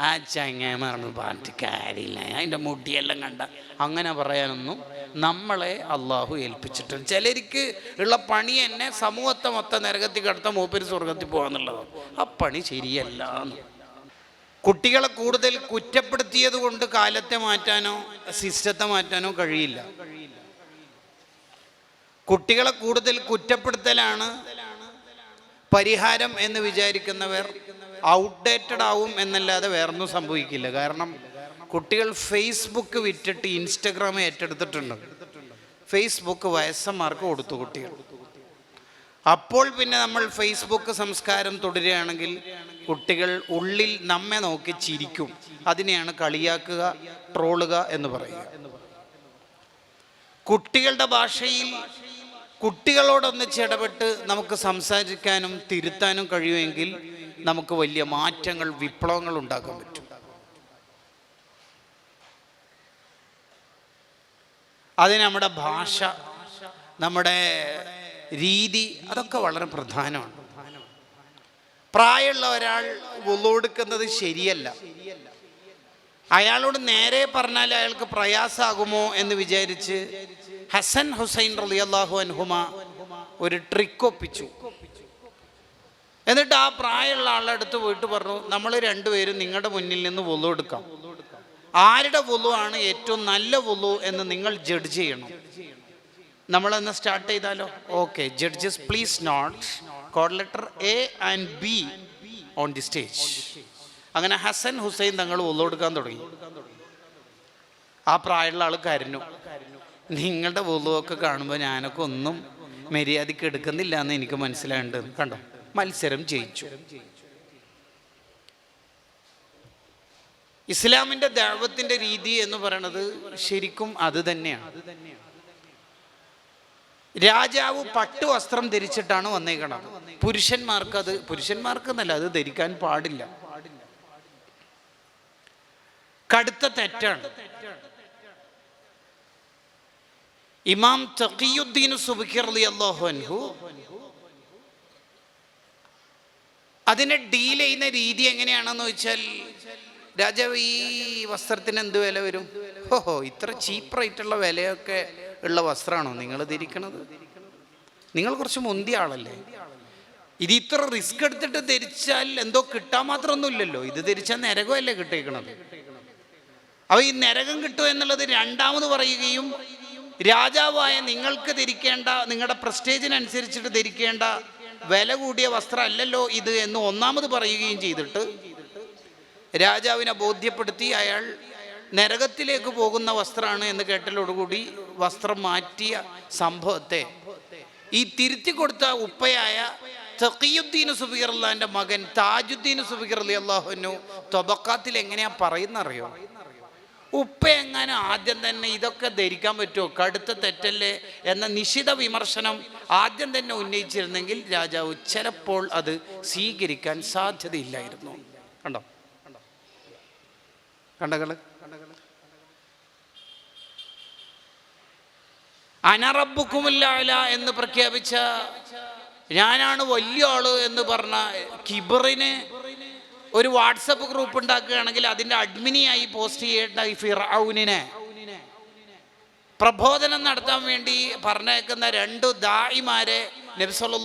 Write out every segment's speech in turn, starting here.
ആ ചങ്ങാമറന്ന് പാട്ട് കാര്യമില്ല. അതിന്റെ മുടിയെല്ലാം കണ്ട അങ്ങനെ പറയാനൊന്നും നമ്മളെ അള്ളാഹു ഏൽപ്പിച്ചിട്ടുണ്ട് ചിലർക്ക് ഉള്ള പണി തന്നെ സമൂഹത്തെ മൊത്തം നരകത്തിൽ കടത്ത മൂപ്പര് സ്വർഗത്തിൽ പോകാന്നുള്ളത്. ആ പണി ശരിയല്ല കുട്ടികളെ കൂടുതൽ കുറ്റപ്പെടുത്തിയത് കൊണ്ട് കാലത്തെ മാറ്റാനോ സിസ്റ്റത്തെ മാറ്റാനോ കഴിയില്ല. കുട്ടികളെ കൂടുതൽ കുറ്റപ്പെടുത്തലാണ് പരിഹാരം എന്ന് വിചാരിക്കുന്നവർ ഔട്ട്ഡേറ്റഡ് ആവും എന്നല്ലാതെ വേറൊന്നും സംഭവിക്കില്ല. കാരണം കുട്ടികൾ ഫേസ്ബുക്ക് വിറ്റിട്ട് ഇൻസ്റ്റഗ്രാം ഏറ്റെടുത്തിട്ടുണ്ട്. ഫേസ്ബുക്ക് വയസ്സന്മാർക്ക് കൊടുത്തു കുട്ടികൾ. അപ്പോൾ പിന്നെ നമ്മൾ ഫേസ്ബുക്ക് സംസ്കാരം തുടരുകയാണെങ്കിൽ കുട്ടികൾ ഉള്ളിൽ നമ്മെ നോക്കി ചിരിക്കും. അതിനെയാണ് കളിയാക്കുക ട്രോളുക എന്ന് പറയുക. കുട്ടികളുടെ ഭാഷയിൽ കുട്ടികളോടൊന്നിച്ച് ഇടപെട്ട് നമുക്ക് സംസാരിക്കാനും തിരുത്താനും കഴിയുമെങ്കിൽ നമുക്ക് വലിയ മാറ്റങ്ങൾ വിപ്ലവങ്ങൾ ഉണ്ടാക്കാൻ പറ്റും. അത് നമ്മുടെ ഭാഷ നമ്മുടെ രീതി അതൊക്കെ വളരെ പ്രധാനമാണ്. പ്രായമുള്ള ഒരാൾ ഉള്ളൊടുക്കുന്നത് ശരിയല്ല. അയാളോട് നേരെ പറഞ്ഞാൽ അയാൾക്ക് പ്രയാസാകുമോ എന്ന് വിചാരിച്ച് ഹസൻ ഹുസൈൻ റളിയല്ലാഹു അൻഹുമ ഒരു ട്രിക്ക് ഒപ്പിച്ചു. എന്നിട്ട് ആ പ്രായമുള്ള ആളുടെ അടുത്ത് പോയിട്ട് പറഞ്ഞു നമ്മൾ രണ്ടുപേരും നിങ്ങളുടെ മുന്നിൽ നിന്ന് വുളു എടുക്കാം. ആരുടെ വുളു ആണ് ഏറ്റവും നല്ല വുളു എന്ന് നിങ്ങൾ ജഡ്ജ് ചെയ്യണം. നമ്മളെന്ന് സ്റ്റാർട്ട് ചെയ്താലോ? Okay judges please note code letter A and B on the stage അങ്ങനെ ഹസൻ ഹുസൈൻ തങ്ങൾ ഉള്ളെടുക്കാൻ തുടങ്ങി. ആ പ്രായമുള്ള ആൾ കരഞ്ഞു. നിങ്ങളുടെ വുളുവൊക്കെ കാണുമ്പോൾ ഞാനൊക്കെ ഒന്നും മര്യാദയ്ക്ക് എടുക്കുന്നില്ല എന്ന് എനിക്ക് മനസ്സിലായിട്ടുണ്ട്. കണ്ടോ? മത്സരം ജയിച്ചു. ഇസ്ലാമിന്റെ ദൈവത്തിന്റെ രീതി എന്ന് പറയുന്നത് ശരിക്കും അത് തന്നെയാണ്. രാജാവ് പട്ടുവസ്ത്രം ധരിച്ചിട്ടാണ് വന്നേക്കണത്. പുരുഷന്മാർക്ക് അത് പുരുഷന്മാർക്ക് എന്നല്ല അത് ധരിക്കാൻ പാടില്ല. കടുത്ത തെറ്റാണ്. ഇമാം തഖിയുദ്ദീൻ സുബിഖർ അള്ളാഹു അൻഹു അതിനെ ഡീൽ ചെയ്യുന്ന രീതി എങ്ങനെയാണെന്ന് വെച്ചാൽ രാജാവ് ഈ വസ്ത്രത്തിന് എന്ത് വില വരും? ഓഹോ ഇത്ര ചീപ്പ് റേറ്റുള്ള വിലയൊക്കെ ഉള്ള വസ്ത്രമാണോ നിങ്ങൾ ധരിക്കണത്? നിങ്ങൾ കുറച്ച് മുന്തിയ ആളല്ലേ? ഇത് ഇത്ര റിസ്ക് എടുത്തിട്ട് ധരിച്ചാൽ എന്തോ കിട്ടാൻ മാത്രമൊന്നുമില്ലല്ലോ. ഇത് ധരിച്ചാൽ നരകമല്ലേ കിട്ടിയേക്കണത്? അപ്പൊ ഈ നരകം കിട്ടുക എന്നുള്ളത് രണ്ടാമത് പറയുകയും രാജാവായ നിങ്ങൾക്ക് ധരിക്കേണ്ട നിങ്ങളുടെ പ്രസ്റ്റേജിനനുസരിച്ചിട്ട് ധരിക്കേണ്ട വില കൂടിയ വസ്ത്രമല്ലല്ലോ ഇത് എന്ന് ഒന്നാമത് പറയുകയും ചെയ്തിട്ട് രാജാവിനെ ബോധ്യപ്പെടുത്തി അയാൾ നരകത്തിലേക്ക് പോകുന്ന വസ്ത്രമാണ് എന്ന് കേട്ടലോടുകൂടി വസ്ത്രം മാറ്റിയ സംഭവത്തെ. ഈ തിരുത്തി കൊടുത്ത ഉപ്പയായ തഖിയുദ്ദീൻ സുബീർ അള്ളാന്റെ മകൻ താജുദ്ദീൻ സുബീർ അലി അള്ളാഹുനു തൊബക്കാത്തിൽ എങ്ങനെയാ പറയുന്നറിയോ? ഉപ്പ എങ്ങനെ ആദ്യം തന്നെ ഇതൊക്കെ ധരിക്കാൻ പറ്റുമോ? കടുത്ത തെറ്റല്ലേ? എന്ന നിശിത വിമർശനം ആദ്യം തന്നെ ഉന്നയിച്ചിരുന്നെങ്കിൽ രാജാവ് ചിലപ്പോൾ അത് സ്വീകരിക്കാൻ സാധ്യതയില്ലായിരുന്നു. കണ്ടോ? കണ്ടകൾ അനറബുക്കുമില്ല എന്ന് പ്രഖ്യാപിച്ച ഞാനാണ് വലിയ ആൾ എന്ന് പറഞ്ഞ കിബറിന് ഒരു വാട്സപ്പ് ഗ്രൂപ്പ് ഉണ്ടാക്കുകയാണെങ്കിൽ അതിന്റെ അഡ്മിനിയായി പോസ്റ്റ് ചെയ്യേണ്ട ഈ ഫിറൌനിനെ. പ്രബോധനം നടത്താൻ വേണ്ടി പറഞ്ഞേക്കുന്ന രണ്ട് ദായിമാരെ നബി വസല്ലം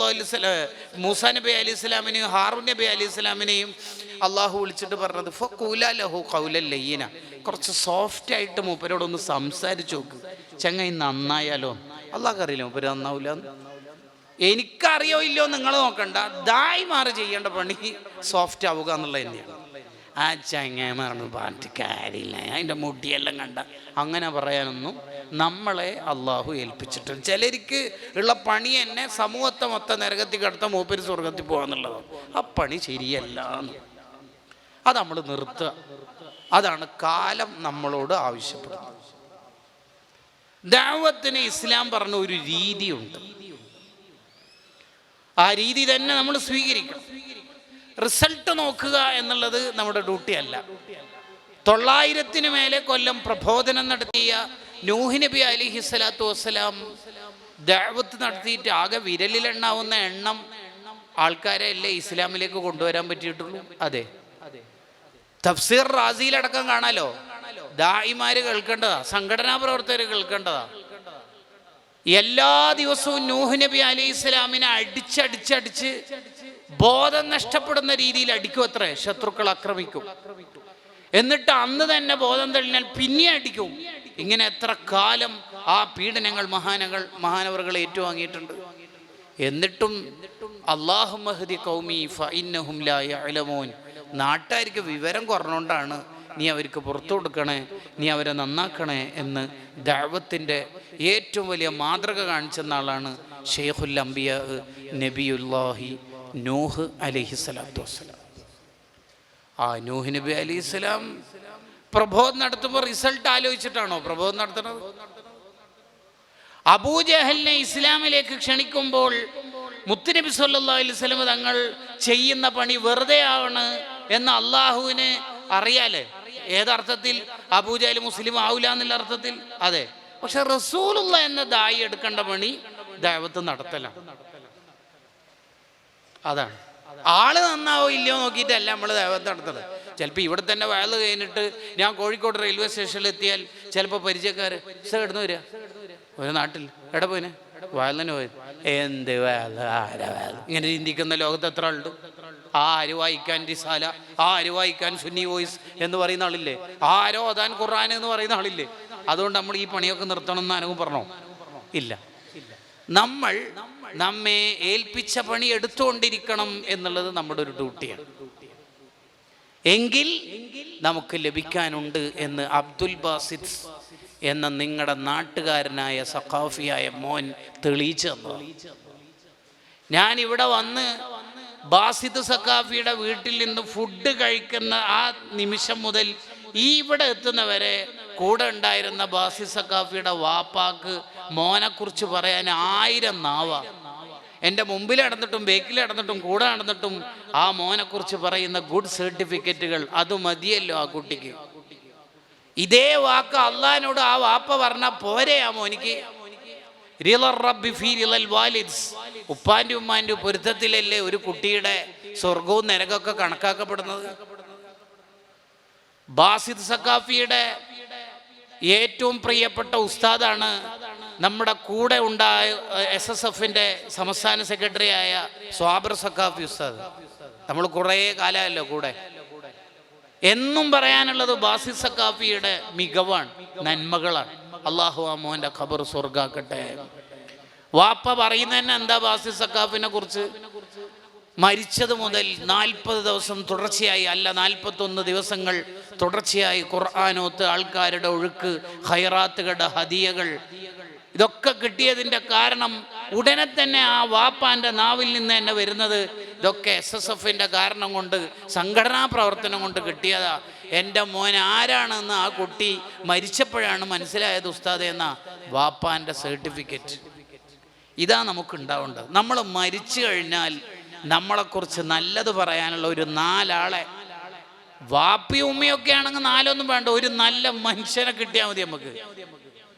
മൂസ നബി അലി ഇസ്ലാമിനെയും ഹാറൂൻ നബി അലി ഇസ്ലാമിനെയും അള്ളാഹു വിളിച്ചിട്ട് പറഞ്ഞത് ഫഖൂല ലഹു ഖൗലൻ ലയ്യന. കുറച്ച് സോഫ്റ്റ് ആയിട്ട് മൂപ്പരോടൊന്ന് സംസാരിച്ചു നോക്ക്. ചങ്ങായി നന്നായാലോ? അള്ളാഹ് അറിയില്ല മൂപ്പര് നന്നാവില്ല എനിക്കറിയോ ഇല്ലയോ നിങ്ങൾ നോക്കണ്ട. ദായി മാറി ചെയ്യേണ്ട പണി സോഫ്റ്റ് ആവുക എന്നുള്ളത് തന്നെയാണ്. ആ ചങ്ങായിമാർന്ന് പാട്ട് കാര്യമില്ല. അതിന്റെ മുടിയെല്ലാം കണ്ട. അങ്ങനെ പറയാനൊന്നും നമ്മളെ അള്ളാഹു ഏൽപ്പിച്ചിട്ടുണ്ട് ചിലർക്ക് ഉള്ള പണി തന്നെ സമൂഹത്തെ മൊത്തം നരകത്തിൽ കിടത്ത മൂപ്പര് സ്വർഗത്തിൽ പോകാന്നുള്ളതാണ് ആ പണി ശരിയല്ല അത് നമ്മൾ നിർത്തുക. അതാണ് കാലം നമ്മളോട് ആവശ്യപ്പെടുന്നത്. ദാവത്തിന് ഇസ്ലാം പറഞ്ഞ ഒരു രീതിയുണ്ട്. ആ രീതി തന്നെ നമ്മൾ സ്വീകരിക്കണം. റിസൾട്ട് നോക്കുക എന്നുള്ളത് നമ്മുടെ ഡ്യൂട്ടി അല്ല. തൊള്ളായിരത്തിന് മേലെ കൊല്ലം പ്രബോധനം നടത്തിയ നൂഹ് നബി അലിഹി സ്വലാത്തു വസ്സലാം ദാവത്ത് നടത്തിയിട്ട് ആകെ വിരലിലെണ്ണാവുന്ന എണ്ണം ആൾക്കാരെ അല്ലേ ഇസ്ലാമിലേക്ക് കൊണ്ടുവരാൻ പറ്റിയിട്ടുള്ളൂ? അതെ. തഫ്സീർ റാസിയിലടക്കം കാണാലോ? ദായിമാര് കേൾക്കേണ്ടതാ? സംഘടനാ പ്രവർത്തകർ കേൾക്കേണ്ടതാ? എല്ലാ ദിവസവും നൂഹ് നബി അലൈഹി ഇസ്ലാമിനെ അടിച്ചടിച്ചടിച്ച് ബോധം നഷ്ടപ്പെടുന്ന രീതിയിൽ അടിക്കും അത്രേ. ശത്രുക്കൾ ആക്രമിക്കും. എന്നിട്ട് അന്ന് തന്നെ ബോധം തെളിഞ്ഞാൽ പിന്നെ അടിക്കും. ഇങ്ങനെ എത്ര കാലം ആ പീഡനങ്ങൾ മഹാനകൾ മഹാനവറുകൾ ഏറ്റുവാങ്ങിയിട്ടുണ്ട്. എന്നിട്ടും അള്ളാഹു മഹദി കൗമി നാട്ടുകാർക്ക് വിവരം കുറഞ്ഞുകൊണ്ടാണ് നീ അവർക്ക് പുറത്തു കൊടുക്കണേ നീ അവരെ നന്നാക്കണേ എന്ന് ദൈവത്തിന്റെ ഏറ്റവും വലിയ മാതൃക കാണിച്ചെന്ന ആളാണ് ഷെയ്ഖുൽ അംബിയ നബിയുല്ലാഹി നൂഹ് അലഹി സ്വലാത്തു വസ്സലാം. ആ നൂഹ് നബി അലൈഹി സ്വലാം പ്രബോധം നടത്തുമ്പോൾ റിസൾട്ട് ആലോചിച്ചിട്ടാണോ പ്രബോധം നടത്തുന്നത്? അബൂജഹലിനെ ഇസ്ലാമിലേക്ക് ക്ഷണിക്കുമ്പോൾ മുത്തുനബി സല്ലാ അലൈഹി സ്വലം തങ്ങൾ ചെയ്യുന്ന പണി വെറുതെ ആണ് എന്ന് അള്ളാഹുവിന് അറിയാലേ? ഏതർത്ഥത്തിൽ? അബൂജഹൽ മുസ്ലിം ആവില്ല എന്നുള്ള അർത്ഥത്തിൽ? അതെ. പക്ഷെ റസൂലുള്ള എന്ന ദായി എടുക്കേണ്ട പണി ദൈവത്ത് നടത്തലാണ്. അതാണ്. ആൾ നന്നാവോ ഇല്ലയോ നോക്കിയിട്ടല്ല നമ്മൾ ദൈവത്ത് നടത്തുന്നത് ചിലപ്പോൾ ഇവിടെ തന്നെ വയൽ കഴിഞ്ഞിട്ട് ഞാൻ കോഴിക്കോട് റെയിൽവേ സ്റ്റേഷനിൽ എത്തിയാൽ ചിലപ്പോൾ പരിചയക്കാർ സാർ ഇടുന്നു വരിക ഒരു നാട്ടിൽ എവിടെ പോയിന്? വയലിന് പോയി. എന്ത് വയൽ ആരാ വയൽ ഇങ്ങനെ ചിന്തിക്കുന്ന ലോകത്ത് എത്ര ആളുണ്ട്? ആര് വായിക്കാൻ റിസാല ആര് വായിക്കാൻ സുന്നി വോയിസ് എന്ന് പറയുന്ന ആളില്ലേ? ആരോ അതാൻ ഖുർആൻ എന്ന് പറയുന്ന ആളില്ലേ? അതുകൊണ്ട് നമ്മൾ ഈ പണിയൊക്കെ നിർത്തണം എന്ന് അനുഭവം പറഞ്ഞോ? ഇല്ല. നമ്മൾ നമ്മെ ഏൽപ്പിച്ച പണി എടുത്തുകൊണ്ടിരിക്കണം എന്നുള്ളത് നമ്മുടെ ഒരു ഡ്യൂട്ടിയാണ്. എങ്കിൽ നമുക്ക് ലഭിക്കാനുണ്ട് എന്ന് അബ്ദുൽ ബാസിദ് എന്ന നിങ്ങളുടെ നാട്ടുകാരനായ സഖാഫിയായ മോൻ തെളിയിച്ചു തന്നു ഞാൻ ഇവിടെ വന്ന് ബാസിദ് സഖാഫിയുടെ വീട്ടിൽ നിന്ന് ഫുഡ് കഴിക്കുന്ന ആ നിമിഷം മുതൽ ഈ ഇവിടെ എത്തുന്നവരെ കൂടെ ഉണ്ടായിരുന്ന ബാസിദ് സഖാഫിയുടെ വാപ്പാക്ക് മോനെക്കുറിച്ച് പറയാൻ ആയിരം നാവ. എന്റെ മുമ്പിൽ നടന്നിട്ടും ബേക്കിൽ നടന്നിട്ടും കൂടെ നടന്നിട്ടും ആ മോനെക്കുറിച്ച് പറയുന്ന ഗുഡ് സർട്ടിഫിക്കറ്റുകൾ അത് മതിയല്ലോ ആ കുട്ടിക്ക്. ഇതേ വാക്ക് അള്ളഹാനോട് ആ വാപ്പ പറഞ്ഞാൽ പോരെ ആ മോനിക്ക്. ഉപ്പാന്റെ ഉമ്മാന്റെ പൊരുത്തത്തിലല്ലേ ഒരു കുട്ടിയുടെ സ്വർഗവും നരകമൊക്കെ കണക്കാക്കപ്പെടുന്നത്? ബാസിദ് സക്കാഫിയുടെ ഏറ്റവും പ്രിയപ്പെട്ട ഉസ്താദാണ് നമ്മുടെ കൂടെ ഉണ്ടായ എസ് എസ് എഫിന്റെ സംസ്ഥാന സെക്രട്ടറിയായ സ്വാബർ സക്കാഫി ഉസ്താദ്. നമ്മൾ കുറേ കാലമല്ലോ കൂടെ. എന്നും പറയാനുള്ളത് ബാസിദ് സക്കാഫിയുടെ മികവാണ് നന്മകളാണ്. അള്ളാഹു ആ മോന്റെ ഖബർ സ്വർഗാക്കട്ടെ വാപ്പ പറയുന്നത് തന്നെ എന്താ ബാസി സക്കാഫിനെ കുറിച്ച്? മരിച്ചത് മുതൽ നാൽപ്പത് ദിവസം തുടർച്ചയായി അല്ല നാൽപ്പത്തൊന്ന് ദിവസങ്ങൾ തുടർച്ചയായി ഖുർആാനോത്ത് ആൾക്കാരുടെ ഒഴുക്ക് ഹൈറാത്തുകളുടെ ഹദിയകൾ ഇതൊക്കെ കിട്ടിയതിന്റെ കാരണം ഉടനെ തന്നെ ആ വാപ്പാന്റെ നാവിൽ നിന്ന് തന്നെ വരുന്നത് ഇതൊക്കെ എസ് എസ് എഫിന്റെ കാരണം കൊണ്ട് സംഘടനാ പ്രവർത്തനം കൊണ്ട് കിട്ടിയതാ. എന്റെ മോൻ ആരാണെന്ന് ആ കുട്ടി മരിച്ചപ്പോഴാണ് മനസ്സിലായത് ഉസ്താദ് എന്ന? വാപ്പാന്റെ സർട്ടിഫിക്കറ്റ്. ഇതാ നമുക്ക് ഉണ്ടാവേണ്ടത് നമ്മൾ മരിച്ചു കഴിഞ്ഞാൽ നമ്മളെക്കുറിച്ച് നല്ലത് പറയാനുള്ള ഒരു നാലാളെ. വാപ്പിയും ഉമ്മയൊക്കെ ആണെങ്കിൽ നാലൊന്നും വേണ്ട. ഒരു നല്ല മനുഷ്യനെ കിട്ടിയാൽ മതി നമുക്ക്.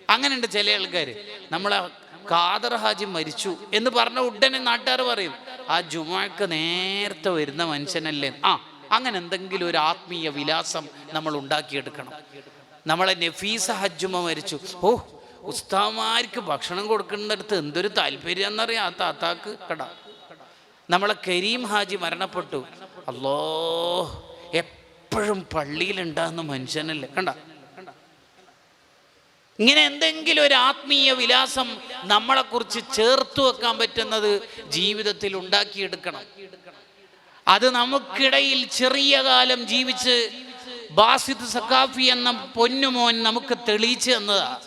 അങ്ങനെയുണ്ട് ചില ആൾക്കാർ നമ്മളെ ഖാദർ ഹാജി മരിച്ചു എന്ന് പറഞ്ഞ ഉടനെ നാട്ടുകാർ പറയും ആ ജുമാക്ക് നേരത്തെ വരുന്ന മനുഷ്യനല്ലേ? ആ അങ്ങനെ എന്തെങ്കിലും ഒരു ആത്മീയ വിലാസം നമ്മൾ ഉണ്ടാക്കിയെടുക്കണം. നമ്മളെ നഫീസ ഹജ്ജുമ മരിച്ചു. ഓ ഉസ്താമാർക്ക് ഭക്ഷണം കൊടുക്കുന്നിടത്ത് എന്തൊരു താല്പര്യം എന്നറിയാം ആ താത്താക്ക് കട. നമ്മളെ കരീം ഹാജി മരണപ്പെട്ടു. അല്ലോ എപ്പോഴും പള്ളിയിലുണ്ടാകുന്ന മനുഷ്യനല്ലേ? കണ്ട? ഇങ്ങനെ എന്തെങ്കിലും ഒരു ആത്മീയ വിലാസം നമ്മളെക്കുറിച്ച് ചേർത്ത് വെക്കാൻ പറ്റുന്നത് ജീവിതത്തിൽ ഉണ്ടാക്കിയെടുക്കണം. അത് നമുക്കിടയിൽ ചെറിയ കാലം ജീവിച്ച് ബാസിദ് സക്കാഫി എന്ന പൊന്നുമോൻ നമുക്ക് തെളിയിച്ചു തന്നതാണ്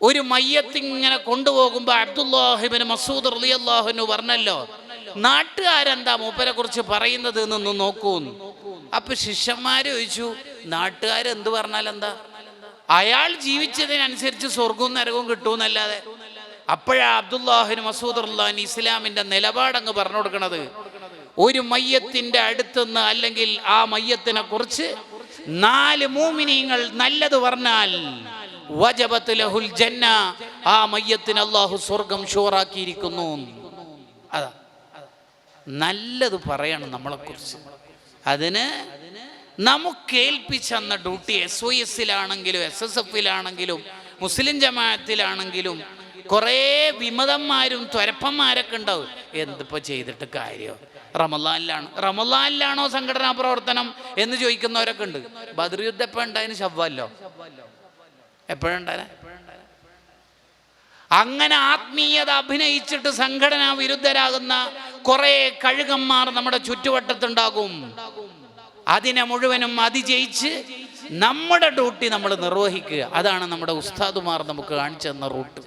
ഒരു മയ്യത്ത് ഇങ്ങനെ കൊണ്ടുപോകുമ്പോൾ അബ്ദുല്ലാഹിബിന് മസൂദ് റളിയല്ലാഹുവിന് പറഞ്ഞല്ലോ നാട്ടുകാരെന്താ മൂപ്പരെ കുറിച്ച് പറയുന്നത് എന്നൊന്ന് നോക്കൂന്ന്. അപ്പൊ ശിഷ്യന്മാർ ചോദിച്ചു നാട്ടുകാരെന്ത് പറഞ്ഞാൽ എന്താ അയാൾ ജീവിച്ചതിനനുസരിച്ച് സ്വർഗവും നരകവും കിട്ടുമെന്നല്ലാതെ അപ്പോഴാ അബ്ദുല്ലാഹിന് മസൂദ് അള്ളഹാൻ ഇസ്ലാമിന്റെ നിലപാടങ്ങ് പറഞ്ഞു കൊടുക്കണത് ഒരു മയ്യത്തിന്റെ അടുത്തുനിന്ന് അല്ലെങ്കിൽ ആ മയ്യത്തിനെ കുറിച്ച് നാല് മൂമിനിയങ്ങൾ നല്ലത് പറഞ്ഞാൽ വജബത്ത് ലഹുൽ ജന്ന ആ മയ്യത്തിന് അള്ളാഹു സ്വർഗം ഷോറാക്കിയിരിക്കുന്നു അതാ. നല്ലത് പറയണം നമ്മളെക്കുറിച്ച് അതിന് നമുക്ക് ഏൽപ്പിച്ച ഡ്യൂട്ടി എസ് ഒ എസിലാണെങ്കിലും എസ് എസ് എഫിലാണെങ്കിലും മുസ്ലിം ജമാഅത്തിലാണെങ്കിലും കുറേ വിമതന്മാരും ത്വരപ്പന്മാരൊക്കെ ഉണ്ടാവും. എന്തിപ്പോൾ ചെയ്തിട്ട് കാര്യം? റമലാനിലാണ് റമലാനിലാണോ സംഘടനാ പ്രവർത്തനം എന്ന് ചോദിക്കുന്നവരൊക്കെ ഉണ്ട്. ബദർ യുദ്ധം എപ്പോൾ ഉണ്ടായതിന് എപ്പോഴുണ്ടായ അങ്ങനെ ആത്മീയത അഭിനയിച്ചിട്ട് സംഘടനാ വിരുദ്ധരാകുന്ന കുറെ കഴുകന്മാർ നമ്മുടെ ചുറ്റുവട്ടത്തുണ്ടാകും. അതിനെ മുഴുവനും അതിജയിച്ച് നമ്മുടെ ഡ്യൂട്ടി നമ്മൾ നിർവഹിക്കുക. അതാണ് നമ്മുടെ ഉസ്താദുമാർ നമുക്ക് കാണിച്ചു തന്ന റൂട്ട്.